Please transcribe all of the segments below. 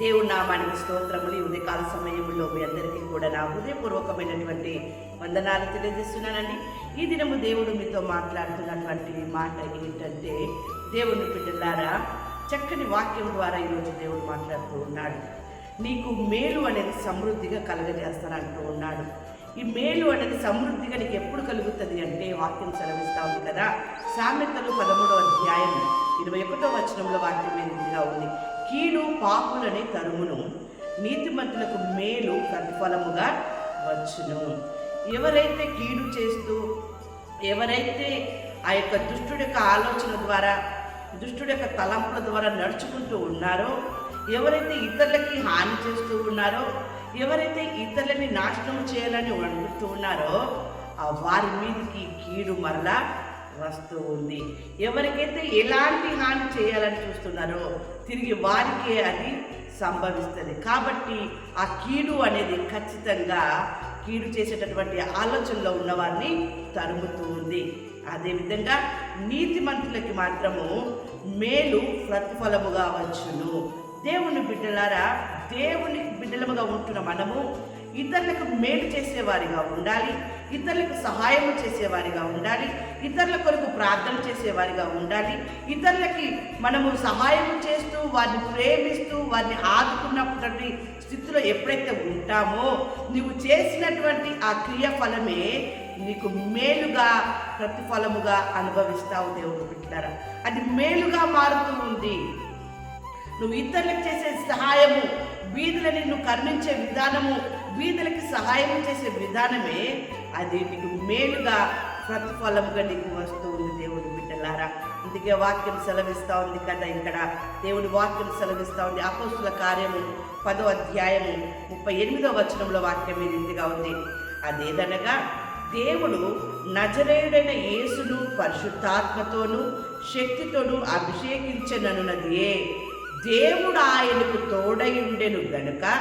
దేవుడి నామానికి స్తోత్రములు ఈ ఉదయకాల సమయంలో మీ అందరికీ కూడా నా హృదయపూర్వకమైనటువంటి వందనాలు తెలియజేస్తున్నానండి. ఈ దినము దేవుడు మీతో మాట్లాడుతున్నటువంటి మాట ఏంటంటే దేవుని బిడ్డలారా చక్కని వాక్యం ద్వారా ఈరోజు దేవుడు మాట్లాడుతూ ఉన్నాడు. నీకు మేలు అనేది సమృద్ధిగా కలగజేస్తానంటూ ఉన్నాడు. ఈ మేలు అనేది సమృద్ధిగా నీకు ఎప్పుడు కలుగుతుంది అంటే వాక్యం సెలవిస్తా ఉంది కదా. సామెతలు పదమూడవ అధ్యాయం ఇరవై ఒకటో వచనంలో వాక్యం ఏ రీతిగా ఉంది? కీడు పాపులని తరుమును. నీతిమంతులకు మేలు ప్రతిఫలముగా వచ్చును. ఎవరైతే కీడు చేస్తూ ఎవరైతే ఆ యొక్క దుష్టుడి యొక్క ఆలోచన ద్వారా దుష్టుడి యొక్క తలంపుల ద్వారా నడుచుకుంటూ ఉన్నారో ఎవరైతే ఇతరులకి హాని చేస్తూ ఉన్నారో ఎవరైతే ఇతరులని నాశనం చేయాలని వండుతూ ఉన్నారో ఆ వారి మీదకి కీడు మరలా వస్తూ ఉంది. ఎవరికైతే ఎలాంటి హాని చేయాలని చూస్తున్నారో తిరిగి వారికే అది సంభవిస్తుంది. కాబట్టి ఆ కీడు అనేది ఖచ్చితంగా కీడు చేసేటటువంటి ఆలోచనలో ఉన్నవారిని తరుముతూ ఉంది. అదేవిధంగా నీతిమంతులకి మాత్రము మేలు ప్రతిఫలముగా వచ్చును. దేవుని బిడ్డలారా దేవుని బిడ్డలముగా ఉంటున్న మనము ఇతరులకు మేలు చేసేవారిగా ఉండాలి ఇతరులకు సహాయం చేసేవారిగా ఉండాలి ఇతరుల కొరకు ప్రార్థన చేసేవారిగా ఉండాలి. ఇతరులకి మనము సహాయం చేస్తూ వారిని ప్రేమిస్తూ వారిని ఆదుకున్నటువంటి స్థితిలో ఎప్పుడైతే ఉంటామో నువ్వు చేసినటువంటి ఆ క్రియ ఫలమే నీకు మేలుగా ప్రతిఫలముగా అనుభవిస్తావు దేవుడు బిడ్డారా అది మేలుగా మారుతూ ఉంది. నువ్వు ఇతరులకు చేసే సహాయము వీధులని నువ్వు కర్మించే విధానము బీదులకి సహాయం చేసే విధానమే అది నీకు మేలుగా ప్రతిఫలముగా నీకు వస్తూ ఉంది దేవుడు బిడ్డలారా. అందుకే వాక్యం సెలవిస్తూ ఉంది కదా ఇక్కడ. దేవుడి వాక్యం సెలవిస్తూ ఉంది. అపోస్తుల కార్యము పదో అధ్యాయము ముప్పై ఎనిమిదో వచనంలో వాక్యం ఇదిగా ఉంది. అదేదనగా దేవుడు నజరేయుడైన యేసును పరిశుద్ధాత్మతోనూ శక్తితోనూ అభిషేకించననున్నదియే. దేవుడు ఆయనకు తోడయుండెను గనుక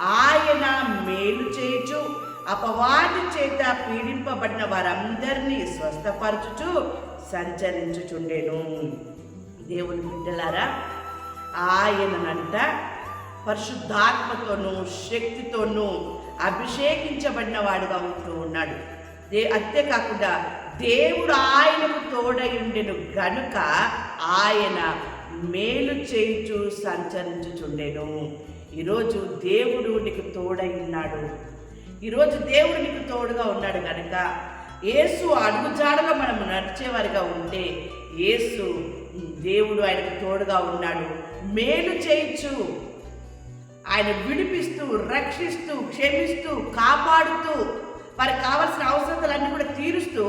ఆయన మేలు చేయచు అపవాది చేత పీడింపబడిన వారందరినీ స్వస్థపరచుచు సంచరించుచుండెను. దేవుని బిడ్డలారా ఆయననంట పరిశుద్ధాత్మతోనూ శక్తితోనూ అభిషేకించబడిన వాడుగా ఉంటూ ఉన్నాడు. దే అంతేకాకుండా దేవుడు ఆయనకు తోడై ఉండెను గనుక ఆయన మేలు చేయుచు సంచరించుచుండెను. ఈరోజు దేవుడు నీకు తోడై ఉన్నాడు. ఈరోజు దేవుడు నీకు తోడుగా ఉన్నాడు కనుక ఏసు అడుగుజాడలో మనం నడిచేవారిగా ఉంటే యేసు దేవుడు ఆయనకు తోడుగా ఉన్నాడు. మేలు చేయొచ్చు. ఆయన విడిపిస్తూ రక్షిస్తూ క్షమిస్తూ కాపాడుతూ వారికి కావాల్సిన అవసరాలన్నీ కూడా తీరుస్తూ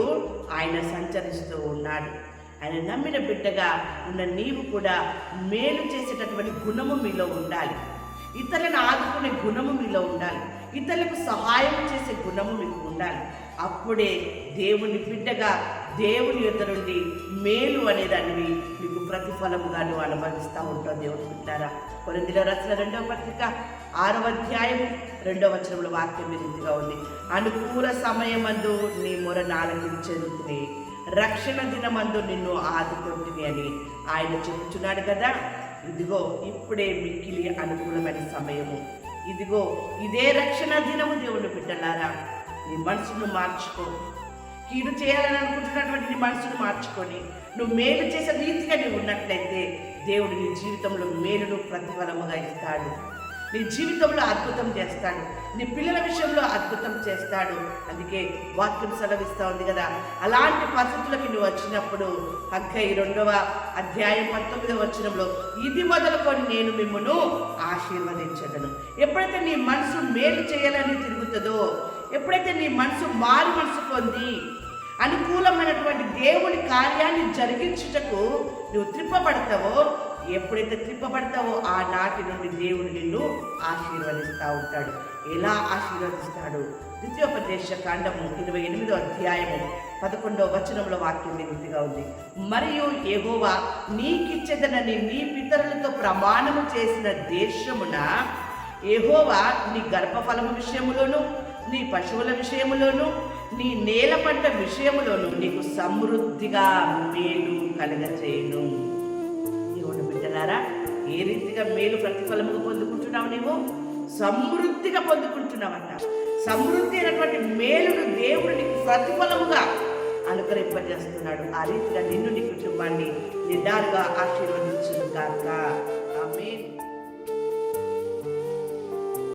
ఆయన సంచరిస్తూ ఉన్నాడు. ఆయన నమ్మిన బిడ్డగా ఉన్న నీవు కూడా మేలు చేసేటటువంటి గుణము మీలో ఉండాలి. ఇతరులను ఆదుకునే గుణము మీలో ఉండాలి. ఇతరులకు సహాయం చేసే గుణము మీకు ఉండాలి. అప్పుడే దేవుని బిడ్డగా దేవుని యొక్క నుండి మేలు అనేదాన్ని మీకు ప్రతిఫలముగాను నువ్వు అనుభవిస్తూ ఉంటాం దేవుని బిడ్డారా. కొరందిలో రచన రెండవ పత్రిక ఆరవ అధ్యాయం రెండవ వచనంలో వాక్యం ఈ రీతిగా ఉంది. అనుకూల సమయమందు నీ మొర నాలకించేందుకుని రక్షణ దినమందు నిన్ను ఆదుకుంటుంది అని ఆయన చెబుతున్నాడు కదా. ఇదిగో ఇప్పుడే మిక్కిలి అనుకూలమైన సమయము. ఇదిగో ఇదే రక్షణ దినము దేవుని బిడ్డలారా. నీ మనసును మార్చుకో. కీడు చేయాలని అనుకుంటున్నటువంటి నీ మనసును మార్చుకొని నువ్వు మేలు చేసే రీతిగా నువ్వు ఉన్నట్లయితే దేవుడు నీ జీవితంలో మేలును ప్రతిఫలముగా ఇస్తాడు. నీ జీవితంలో అద్భుతం చేస్తాడు. నీ పిల్లల విషయంలో అద్భుతం చేస్తాడు. అందుకే వాక్యం సెలవిస్తూ ఉంది కదా. అలాంటి పరిస్థితులకి నువ్వు వచ్చినప్పుడు అక్క ఈ రెండవ అధ్యాయం పంతొమ్మిదవ వచనంలో ఇది మొదలుకొని నేను మిమ్మను ఆశీర్వదించగలను. ఎప్పుడైతే నీ మనసు మేలు చేయాలని తిరుగుతుందో ఎప్పుడైతే నీ మనసు మారు మనసు పొంది అనుకూలమైనటువంటి దేవుని కార్యాన్ని జరిగించుటకు నువ్వు త్రిప్పబడతావో ఎప్పుడైతే త్రిప్పబడతావో ఆ నాటి నుండి దేవుడు నిన్ను ఆశీర్వదిస్తూ ఉంటాడు. ఎలా ఆశీర్వదిస్తాడు? ద్వితీయోపదేశ కాండము ఇరవై ఎనిమిదో అధ్యాయము పదకొండవ వచనంలో వాక్యం ఈ రీతిగా ఉంది. మరియు ఎగోవా నీకిచ్చేదనని నీ పితరులతో ప్రమాణము చేసిన దేశమున ఎహోవా నీ గర్భఫలము విషయములోను నీ పశువుల విషయములోను నీ నేల పంట విషయములోను నీకు సమృద్ధిగా మేలు కలగచేయును. చేయను ఏ రీతిగా మేలు ప్రతిఫలముగా పొందుకుంటున్నావు నీవు సమృద్ధిగా పొందుకుంటున్నావు సమృద్ధి అయినటువంటి మేలును దేవుడు నీకు ప్రతిఫలముగా అనుకరింపజేస్తున్నాడు ఆ రీతిగా నిన్ను నీ కుటుంబాన్ని నిదారుగా ఆశీర్వదించును కాక ఆమె